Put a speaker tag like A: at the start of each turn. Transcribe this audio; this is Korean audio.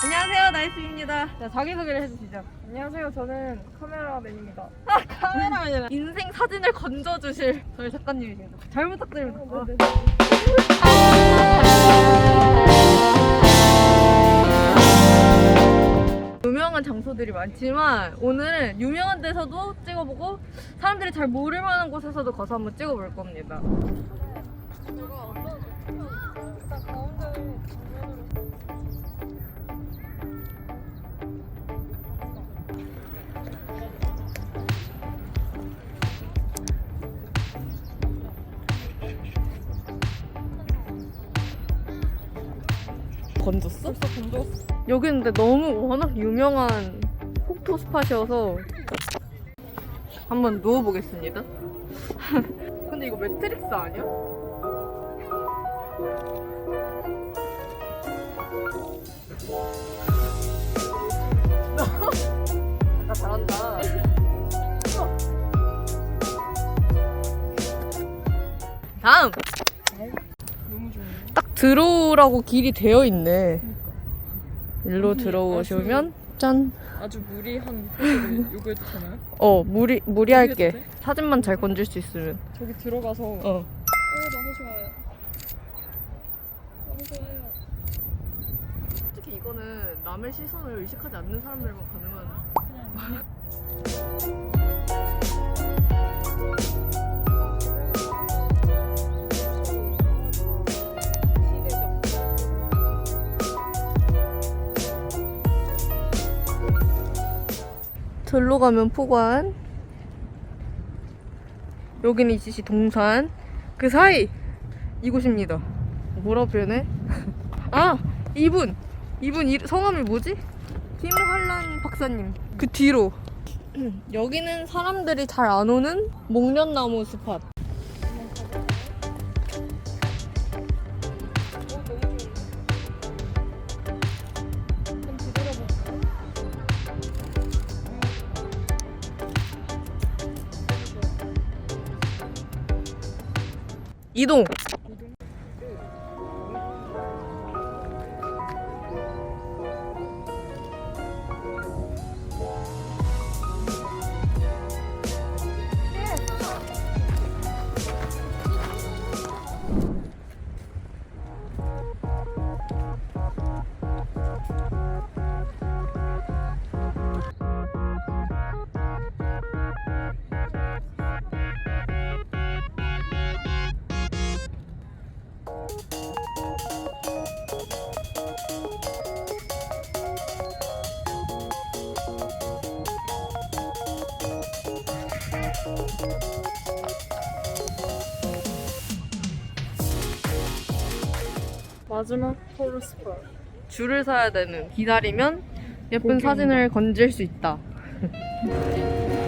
A: 안녕하세요, 나이스입니다. 자, 자기소개를 해주시죠.
B: 안녕하세요. 저는 카메라맨입니다.
A: 카메라맨이라 인생 사진을 건져주실 저희 작가님이십니다. 잘 부탁드립니다.
B: 어, 네,
A: 유명한 장소들이 많지만 오늘은 유명한 데서도 찍어보고 사람들이 잘 모를 만한 곳에서도 가서 한번 찍어볼 겁니다. 건졌어?
B: 벌써 건졌어.
A: 여기는 근데 너무 워낙 유명한 폭포 스팟이어서 한번 누워보겠습니다. 근데 이거 매트릭스 아니야? 나 잘한다. 다음! 들어오라고 길이 되어 있네. 일로 들어오시면 짠.
B: 아주 무리한 요구해도 되나요?
A: 어 무리 무리할게. 사진만 잘 건질 수 있으면.
B: 저기 들어가서 어,
A: 어.
B: 너무 좋아요. 너무 좋아요.
A: 솔직히 이거는 남의 시선을 의식하지 않는 사람들만 가능한. 절로 가면 포관. 여기는 이시시 동산. 그 사이 이곳입니다. 뭐라 표현해? 아 이분 이분 이, 성함이 뭐지? 김환란 박사님 그 뒤로 여기는 사람들이 잘 안 오는 목련나무 스팟 이동
B: 마지막 포르 스팟.
A: 줄을 서야 되는. 기다리면 예쁜 사진을 건질 수 있다